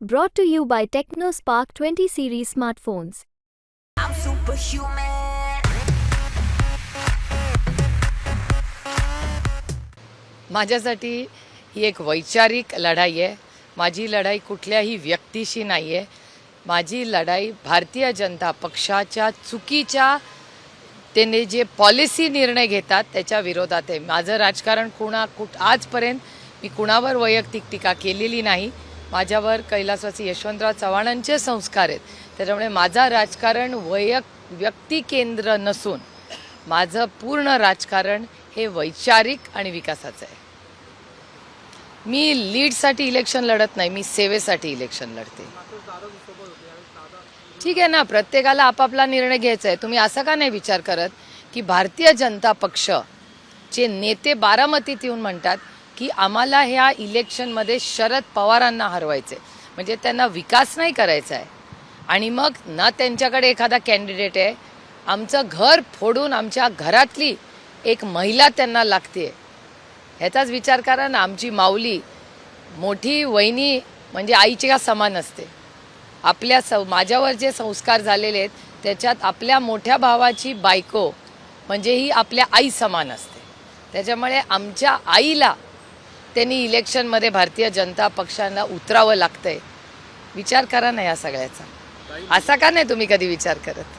Brought to you by TechnoSpark 20 series smartphones. I'm superhuman. माझ्यासाठी ही एक वैचारिक लढाई आहे माझी लढाई कुठल्याही व्यक्तीशी नाही आहे माझी लढाई भारतीय जनता पक्षाच्या चुकीच्या त्याने जे पॉलिसी निर्णय घेतात त्याच्या विरोधात आहे माझं राजकारण कुणा कुठ आजपर्यंत मी कुणावर वैयक्तिक टीका केलेली नाही माझ्यावर कैलासवासी यशवंतराव चव्हाणांचे संस्कार आहेत. त्याच्यामुळे माझा राजकारण वैयक व्यक्तिकेंद्र नसून माझं पूर्ण राजकारण हे वैचारिक आणि विकासाचं आहे. मी लीडसाठी इलेक्शन लढत नाही मी सेवेसाठी इलेक्शन लढते. ठीक आहे ना प्रत्येकाला आपापला निर्णय घ्यायचा आहे. तुम्ही असा का नाही विचार करत की भारतीय जनता पक्ष चे नेते बारामतीत येऊन म्हणतात की आम्हाला ह्या इलेक्शनमध्ये शरद पवारांना हरवायचे म्हणजे त्यांना विकास नाही करायचा आहे. आणि मग ना त्यांच्याकडे एखादा कॅन्डिडेट आहे. आमचं घर फोडून आमच्या घरातली एक महिला त्यांना लागते ह्याचाच विचार करा ना आमची माऊली मोठी वहिनी म्हणजे आईच्या समान असते. आपल्या स माझ्यावर जे संस्कार झालेले आहेत त्याच्यात आपल्या मोठ्या भावाची बायको म्हणजे ही आपल्या आई समान असते. त्याच्यामुळे आमच्या आईला त्यांनी इलेक्शनमध्ये भारतीय जनता पक्षाला उतरावं लागतंय. विचार करा ना या सगळ्याचा. असा का नाही तुम्ही कधी विचार करत?